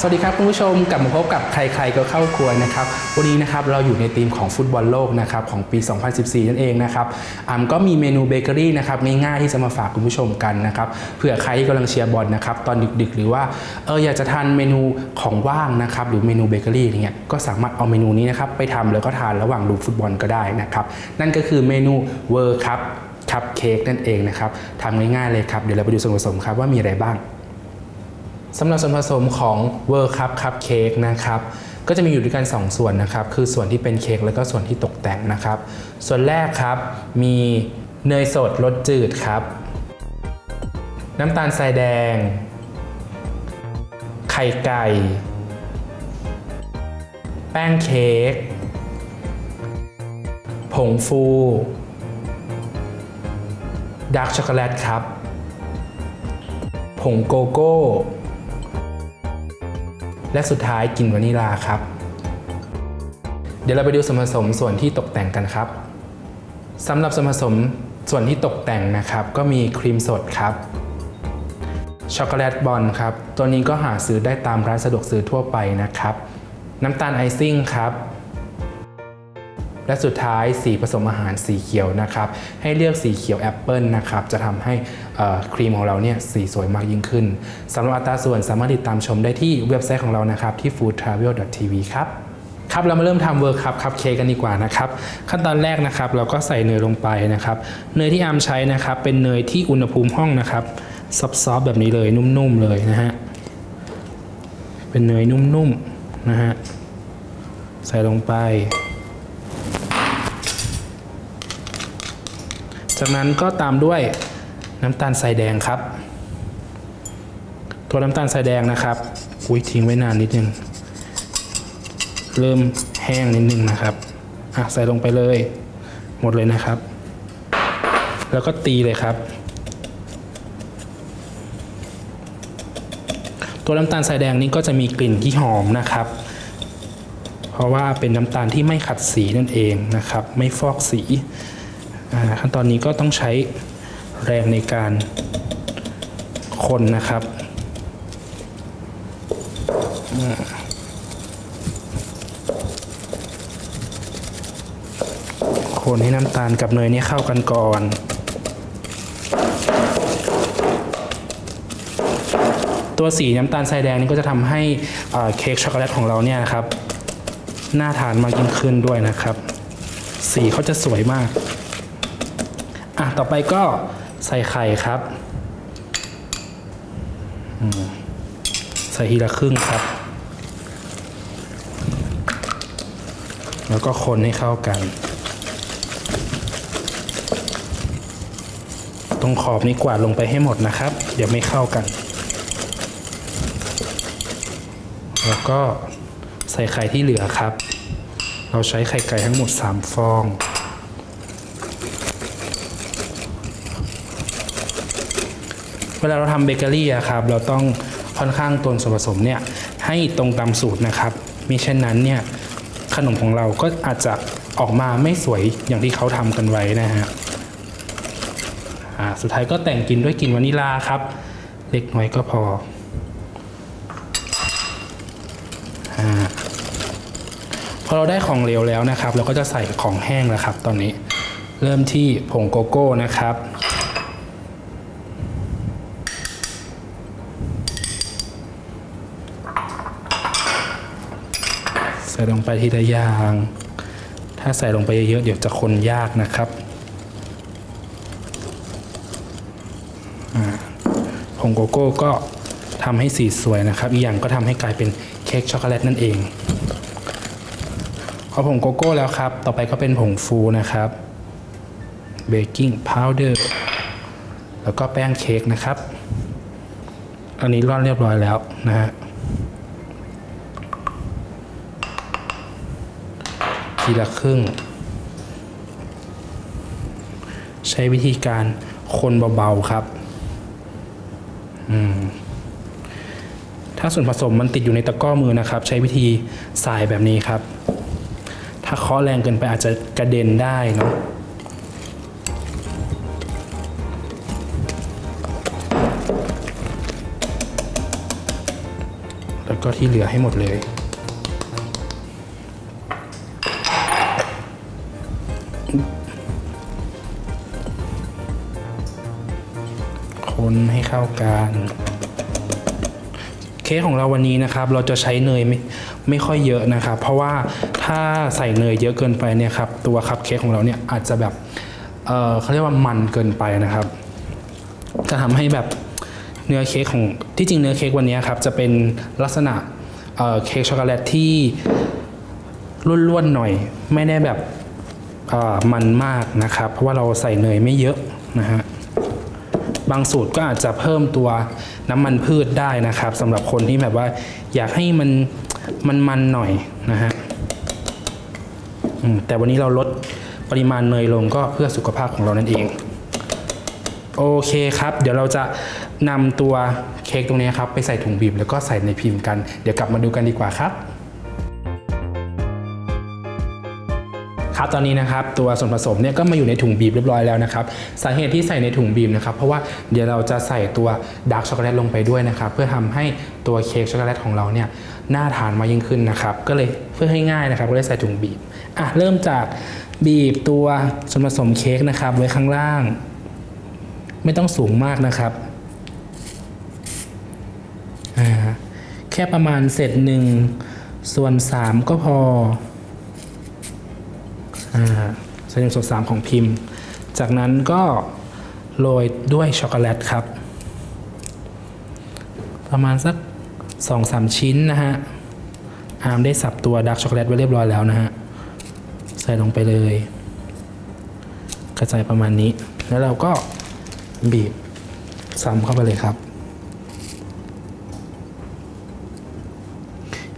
สวัสดีครับคุณผู้ชมกลับมาพบกับใครๆก็เข้าครัวนะครับวันนี้นะครับเราอยู่ในธีมของฟุตบอลโลกนะครับของปี 2014 นั่นเองนะครับอัมก็มีเมนูเบเกอรี่นะครับง่ายๆที่จะมาฝากคุณผู้ชมกันนะครับเผื่อใครที่กำลังเชียร์บอลนะครับตอนดึกๆ หรือว่าเอออยากจะทานเมนูของว่างนะครับหรือเมนูเบเกอรี่อะไรเงี้ยก็สามารถเอาเมนูนี้นะครับไปทำแล้วก็ทานระหว่างดูฟุตบอลก็ได้นะครับนั่นก็คือเมนูเวอร์คัพคัพเค้กนั่นเองนะครับทำง่ายๆเลยครับเดี๋ยวเราไปดูส่วนผสมครับว่ามีอะไรบ้าง สำหรับส่วนผสมของ World Cup Cupcake นะครับก็จะมีอยู่ด้วยกัน 2 ส่วนนะครับ คือส่วนที่เป็นเค้กแล้วก็ส่วนที่ตกแต่งนะครับ ส่วนแรกครับมีเนยสดรสจืดครับ น้ำตาลทรายแดง ไข่ไก่ แป้งเค้กผงฟูดาร์กช็อกโกแลตครับ ผงโกโก้ และสุดท้ายกลิ่นวานิลาครับ เดี๋ยวเราไปดูส่วนผสมส่วนที่ตกแต่งกันครับสำหรับส่วนผสมส่วนที่ตกแต่งนะครับ ก็มีครีมสดครับช็อกโกแลตบอลครับ ตัวนี้ก็หาซื้อได้ตามร้านสะดวกซื้อทั่วไปนะครับ น้ำตาลไอซิ่งครับ และสุดท้ายสีผสมอาหารสีเขียวนะครับให้เลือกสีเขียวแอปเปิลนะครับจะทำให้ครีมของเราเนี่ยสีสวยมากยิ่งขึ้นสำหรับอัตราส่วนสามารถติดตามชมได้ที่เว็บไซต์ของเรานะครับที่ foodtravel.tv ครับครับเรามาเริ่มทำเวิร์คคัพคัพเค้กกันดีกว่านะครับขั้นตอนแรกนะครับเราก็ใส่เนยลงไปนะครับเนยที่อามใช้นะครับเป็นเนยที่อุณหภูมิห้องนะครับซอฟๆแบบนี้เลยนุ่มๆเลยนะฮะเป็นเนยนุ่มๆนะฮะใส่ลงไป จากนั้นก็ตามด้วยน้ำตาลทรายแดงครับ ตัวน้ำตาลทรายแดงนะครับอุ้ยทิ้งไว้นานนิดนึง เริ่มแห้งนิดนึงนะครับอะใส่ลงไปเลย หมดเลยนะครับ แล้วก็ตีเลยครับ ตัวน้ำตาลทรายแดงนี้ก็จะมีกลิ่นที่หอมนะครับ เพราะว่าเป็นน้ำตาลที่ไม่ขัดสีนั่นเองนะครับ ไม่ฟอกสี ขั้นตอนนี้ก็ต้องใช้แรงในการคนนะครับคนให้น้ำตาลกับเนยนี่เข้ากันก่อน ตัวสีน้ำตาลทรายแดงนี่ก็จะทำให้เค้กช็อกโกแลตของเราเนี่ยนะครับ น่าทานมากยิ่งขึ้นด้วยนะครับ สีเขาจะสวยมาก ต่อไปก็ใส่ไข่ครับ ใส่ทีละครึ่งครับ แล้วก็คนให้เข้ากัน ตรงขอบนี้กวาดลงไปให้หมดนะครับ เดี๋ยวไม่เข้ากัน แล้วก็ใส่ไข่ที่เหลือครับ เราใช้ไข่ไก่ทั้งหมด 3 ฟอง วลาเราทำเบเกอรี่อะครับเราต้องค่อนข้างตวนส่วนผสมเนี่ยให้ตรงตามสูตรนะครับมิเช่นนั้นเนี่ยขนมของเราก็อาจจะออกมาไม่สวยอย่างที่เขาทำกันไว้นะฮะอ่าสุดท้ายก็แต่งกลิ่นด้วยกลิ่นวานิลาครับ เล็กน้อยก็พออาพอเราได้ของเหลวแล้วนะครับ เราก็จะใส่ของแห้งแล้วครับ ตอนนี้เริ่มที่ผงโกโก้นะครับ ส่ลงไปทีละอย่าง ถ้าใส่ลงไปเยอะๆเดี๋ยวจะคนยากนะครับผงโกโก้ก็ทำให้สีสวยนะครับ อีกอย่างก็ทำให้กลายเป็นเค้กช็อกโกแลตนั่นเองพอผงโกโก้แล้วครับ ต่อไปก็เป็นผงฟูนะครับเบกกิ้งพาวเดอร์แล้วก็แป้งเค้กนะครับ อันนี้ร่อนเรียบร้อยแล้วนะฮะ ทีละครึ่ง ใช้วิธีการคนเบาๆครับ ถ้าส่วนผสมมันติดอยู่ในตะก้อมือนะครับ ใช้วิธีสายแบบนี้ครับ ถ้าเคาะแรงเกินไปอาจจะกระเด็นได้เนาะแล้วก็ที่เหลือให้หมดเลย คนให้เข้ากันเค้กของเราวันนี้นะครับ เราจะใช้เนยไม่ไม่ค่อยเยอะนะครับ เพราะว่าถ้าใส่เนยเยอะเกินไปเนี่ยครับตัวคัพเค้กของเราเนี่ยอาจจะแบบเออเขาเรียกว่ามันเกินไปนะครับ จะทำให้แบบเนื้อเค้กของที่จริงเนื้อเค้กวันนี้ครับจะเป็นลักษณะเเค้กช็อกโกแลตที่ร่วนๆหน่อย ไม่ได้แบบมันมากนะครับ เพราะว่าเราใส่เนยไม่เยอะนะฮะ บางสูตรก็อาจจะเพิ่มตัวน้ำมันพืชได้นะครับสำหรับคนที่แบบว่าอยากให้มันมันมันหน่อยนะฮะแต่วันนี้เราลดปริมาณเนยลงก็เพื่อสุขภาพของเรานั่นเอง โอเคครับ เดี๋ยวเราจะนำตัวเค้กตรงนี้ครับ ไปใส่ถุงบีบแล้วก็ใส่ในพิมพ์กัน เดี๋ยวกลับมาดูกันดีกว่าครับ ตอนนี้นะครับตัวส่วนผสมเนี่ยก็มาอยู่ในถุงบีบเรียบร้อยแล้วนะครับสาเหตุที่ใส่ในถุงบีบนะครับเพราะว่าเดี๋ยวเราจะใส่ตัวดาร์กช็อกโกแลตลงไปด้วยนะครับเพื่อทำให้ตัวเค้กช็อกโกแลตของเราเนี่ยน่าทานมากยิ่งขึ้นนะครับก็เลยเพื่อให้ง่ายนะครับก็เลยใส่ถุงบีบอะเริ่มจากบีบตัวส่วนผสมเค้กนะครับไว้ข้างล่าง ไม่ต้องสูงมากนะครับอ่าแค่ประมาณเศษหนึ่งส่วนสามก็พอ อ่าใส่หนึ่งส่วนสามของพิมพ์ จากนั้นก็โรยด้วยช็อกโกแลตครับ ประมาณสักสองสามชิ้นนะฮะ อาร์มได้สับตัวดาร์กช็อกโกแลตไว้เรียบร้อยแล้วนะฮะ ใส่ลงไปเลย กระจายประมาณนี้ แล้วเราก็บีบซ้ำเข้าไปเลยครับ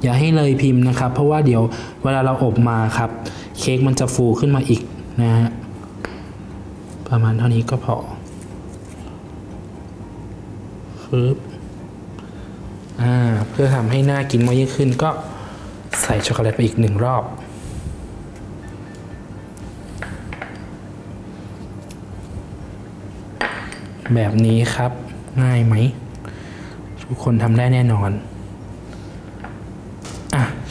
อย่าให้เลยพิมพ์นะครับ เพราะว่าเดี๋ยวเวลาเราอบมาครับ เค้กมันจะฟูขึ้นมาอีกนะฮะประมาณเท่านี้ก็พอฟึบอ่าเพื่อทำให้น่ากินมากยิ่งขึ้นก็ใส่ช็อกโกแลตไปอีกหนึ่งรอบแบบนี้ครับง่ายไหม ทุกคนทำได้แน่นอน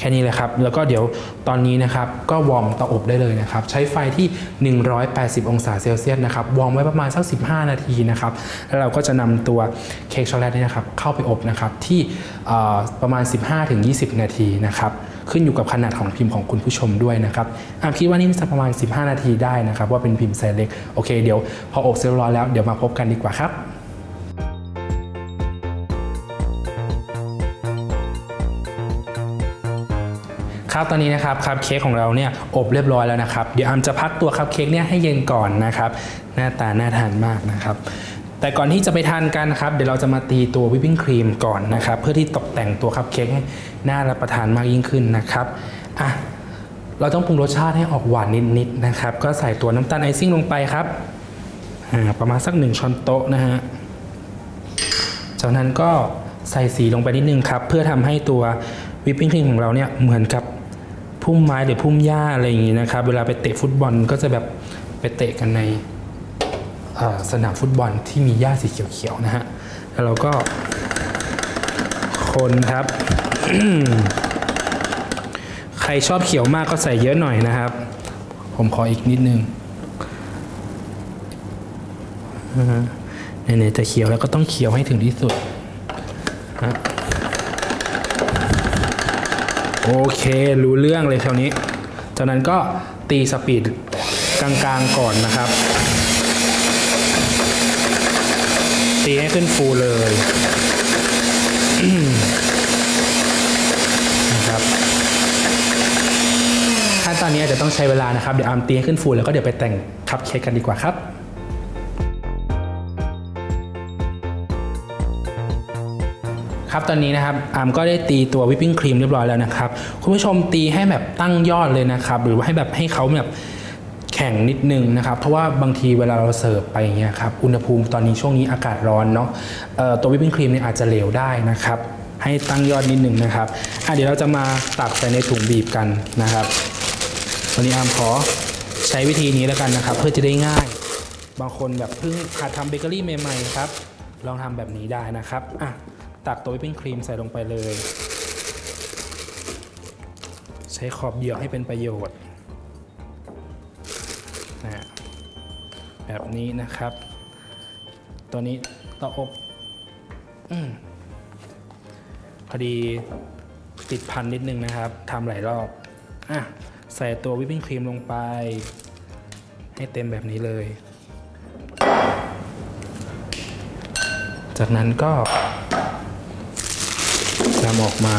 ค่นี้เลยครับ แล้วก็เดี๋ยวตอนนี้นะครับก็วอร์มเตาอบได้เลยนะครับ ใช้ไฟที่ 180 องศาเซลเซียสนะครับ วอร์มไว้ประมาณสัก 15 นาทีนะครับ แล้วเราก็จะนำตัวเค้กช็อกโกแลตนี่นะครับเข้าไปอบนะครับที่ประมาณ 15-20 นาทีนะครับขึ้นอยู่กับขนาดของพิมพ์ของคุณผู้ชมด้วยนะครับอะคิดว่านี่จะประมาณ 15 นาทีได้นะครับ ว่าเป็นพิมพ์ไซส์เล็ก โอเค เดี๋ยวพออบเสร็จเรียบร้อยแล้ว เดี๋ยวมาพบกันดีกว่าครับ ครับตอนนี้นะครับคัพเค้กของเราเนี่ยอบเรียบร้อยแล้วนะครับ เดี๋ยวอามจะพักตัวคัพเค้กเนี่ยให้เย็นก่อนนะครับ หน้าตาน่าทานมากนะครับ แต่ก่อนที่จะไปทานกันนะครับ เดี๋ยวเราจะมาตีตัววิปปิ้งครีมก่อนนะครับ เพื่อที่ตกแต่งตัวคัพเค้กให้น่ารับประทานมากยิ่งขึ้นนะครับอะเราต้องปรุงรสชาติให้ออกหวานนิดๆนะครับ ก็ใส่ตัวน้ำตาลไอซิ่งลงไปครับอ่าประมาณสักหนึ่งช้อนโต๊ะนะฮะ จากนั้นก็ใส่สีลงไปนิดนึงครับ เพื่อทำให้ตัววิปปิ้งครีมของเราเนี่ยเหมือนกับ พุ่มไม้หรือพุ่มหญ้าอะไรอย่างนี้นะครับ เวลาไปเตะฟุตบอลก็จะแบบไปเตะกันในสนามฟุตบอลที่มีหญ้าสีเขียวๆนะฮะ แล้วเราก็คนครับ ใครชอบเขียวมากก็ใส่เยอะหน่อยนะครับ ผมขออีกนิดนึงอ่าฮะไหนๆจะเขียวแล้วก็ต้องเขียวให้ถึงที่สุดฮะ โอเค รู้เรื่องเลยคราวนี้ จากนั้นก็ตีสปีดกลางๆก่อนนะครับ ตีให้ขึ้นฟูเลยนะครับขั้นตอนนี้อาจจะต้องใช้เวลานะครับ เดี๋ยวอามตีให้ขึ้นฟูแล้วก็เดี๋ยวไปแต่งคัพเค้กกันดีกว่าครับ ครับตอนนี้นะครับอาร์มก็ได้ตีตัววิปปิ้งครีมเรียบร้อยแล้วนะครับคุณผู้ชมตีให้แบบตั้งยอดเลยนะครับหรือว่าให้แบบให้เขาแบบแข็งนิดนึงนะครับเพราะว่าบางทีเวลาเราเสิร์ฟไปอย่างเงี้ยครับอุณหภูมิตอนนี้ช่วงนี้อากาศร้อนเนาะตัววิปปิ้งครีมเนี่ยอาจจะเหลวได้นะครับให้ตั้งยอดนิดนึงนะครับอะเดี๋ยวเราจะมาตักใส่ในถุงบีบกันนะครับวันนี้อามขอใช้วิธีนี้แล้วกันนะครับ เพื่อจะได้ง่าย บางคนแบบเพิ่งหัดทำเบเกอรี่ใหม่ๆครับ ลองทำแบบนี้ได้นะครับอะ ตักตัววิปปิ้งครีมใส่ลงไปเลย ใช้ขอบเหยือให้เป็นประโยชน์นะแบบนี้นะครับ ตัวนี้เตาอบอพอดีติดพันนิดนึงนะครับทำหลายรอบอะใส่ตัววิปปิ้งครีมลงไป ให้เต็มแบบนี้เลย จากนั้นก็ นำออกมา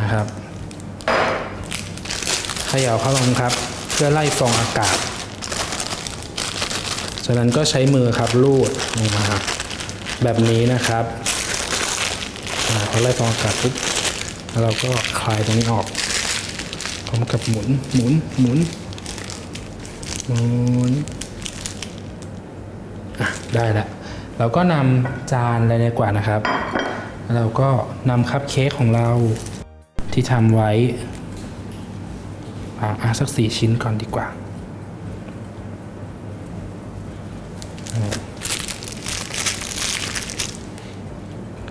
นะครับเขย่าเข้าลงครับ เพื่อไล่ฟองอากาศ จากนั้นก็ใช้มือครับลูดลงมาแบบนี้นะครับพอไล่ฟองอากาศปุ๊บแล้วเราก็คลายตรงนี้ออกพร้อมกับหมุนหมุนหมุนหมุนได้แล้วเราก็นำจานอะไรดีกว่านะครับ เราก็นำคัพเค้กของเราที่ทำไว้อะอะสักสี่ชิ้นก่อนดีกว่า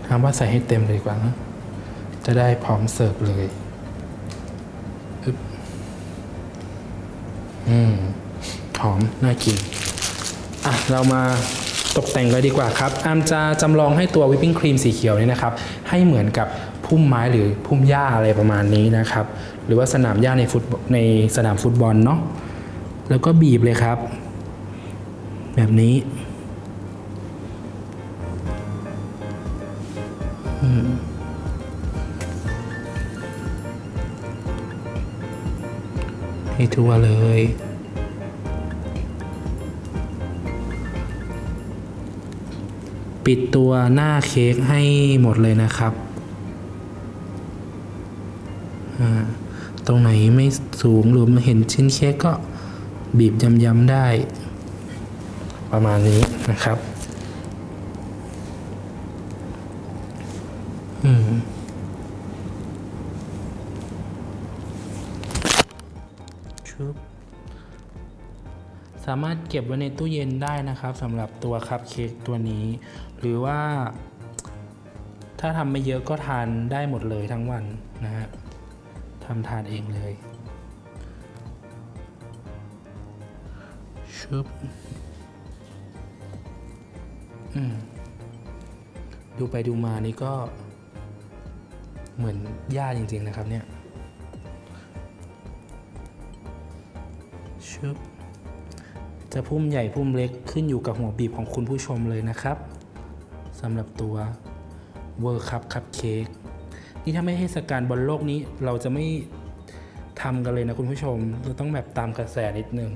ถามว่าใส่ให้เต็มเลยดีกว่านะจะได้พร้อมเสิร์ฟเลยอึบอืม หอม น่ากิน อะ เรามา ตกแต่งเลยดีกว่าครับอามจะจำลองให้ตัววิปปิ้งครีมสีเขียวนี่นะครับ ให้เหมือนกับพุ่มไม้หรือพุ่มหญ้าอะไรประมาณนี้นะครับ หรือว่าสนามหญ้าในฟุตในสนามฟุตบอลเนาะแล้วก็บีบเลยครับ แบบนี้ให้ทั่วเลย ปิดตัวหน้าเค้กให้หมดเลยนะครับ ตรงไหนไม่สูงหรือมาเห็นชิ้นเค้กก็บีบย้ำๆได้ ประมาณนี้นะครับ สามารถเก็บไว้ในตู้เย็นได้นะครับสำหรับตัวคัพเค้กตัวนี้ หรือว่า ถ้าทำไม่เยอะก็ทานได้หมดเลยทั้งวันนะฮะทำทานเองเลยชุบอืมดูไปดูมานี่ก็เหมือนหญ้าจริง ๆ นะครับเนี่ยชึบ จะพุ่มใหญ่พุ่มเล็กขึ้นอยู่กับหัวบีบของคุณผู้ชมเลยนะครับสำหรับตัวเวอร์คัพคัพเค้กนี่ถ้าไม่ให้สการบอลโลกนี้เราจะไม่ทำกันเลยนะคุณผู้ชม เราต้องแบบตามกระแสนิดนึง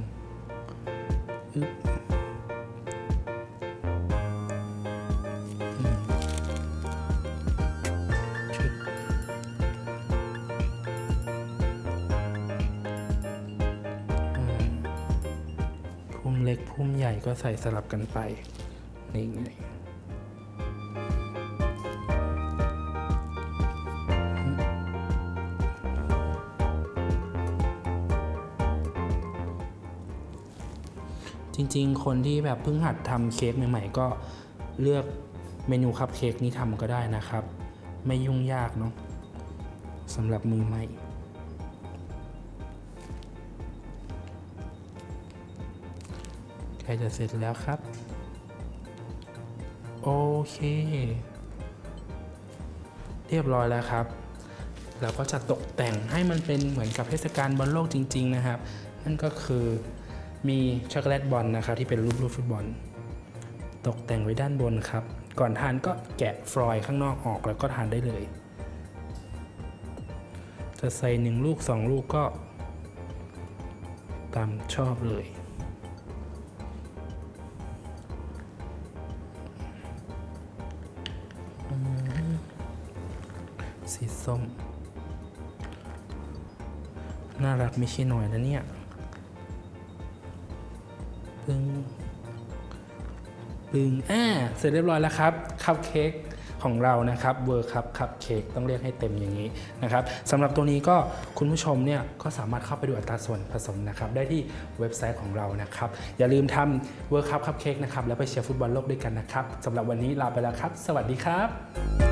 ก็ใส่สลับกันไปนี่ไงจริงๆ คนที่แบบเพิ่งหัดทำเค้กใหม่ๆ ก็เลือกเมนูคัพเค้กนี้ทำก็ได้นะครับ ไม่ยุ่งยากเนาะสำหรับมือใหม่ กล้จะเสร็จแล้วครับ โอเค เรียบร้อยแล้วครับ เราก็จะตกแต่งให้มันเป็นเหมือนกับเทศกาลบอลโลกจริง ๆ นะครับ นั่นก็คือมีช็อกโกแลตบอลนะครับที่เป็นรูปรูปฟุตบอล ตกแต่งไว้ด้านบนครับ ก่อนทานก็แกะฟรอยล์ข้างนอกออกแล้วก็ทานได้เลย จะใส่หนึ่งลูกสองลูกก็ตามชอบเลย สีส้ม น่ารักไม่ใช่หน่อยนะเนี่ยปึ้งปึ้งอ่าเสร็จเรียบร้อยแล้วครับ คัพเค้กของเรานะครับเวอร์คัพคัพเค้กต้องเรียกให้เต็มอย่างนี้นะครับสำหรับตัวนี้ก็คุณผู้ชมเนี่ยก็สามารถเข้าไปดูอัตราส่วนผสมนะครับได้ที่เว็บไซต์ของเรานะครับอย่าลืมทำเวอร์คัพคัพเค้กนะครับแล้วไปเชียร์ฟุตบอลโลกด้วยกันนะครับสำหรับวันนี้ลาไปแล้วครับ สวัสดีครับ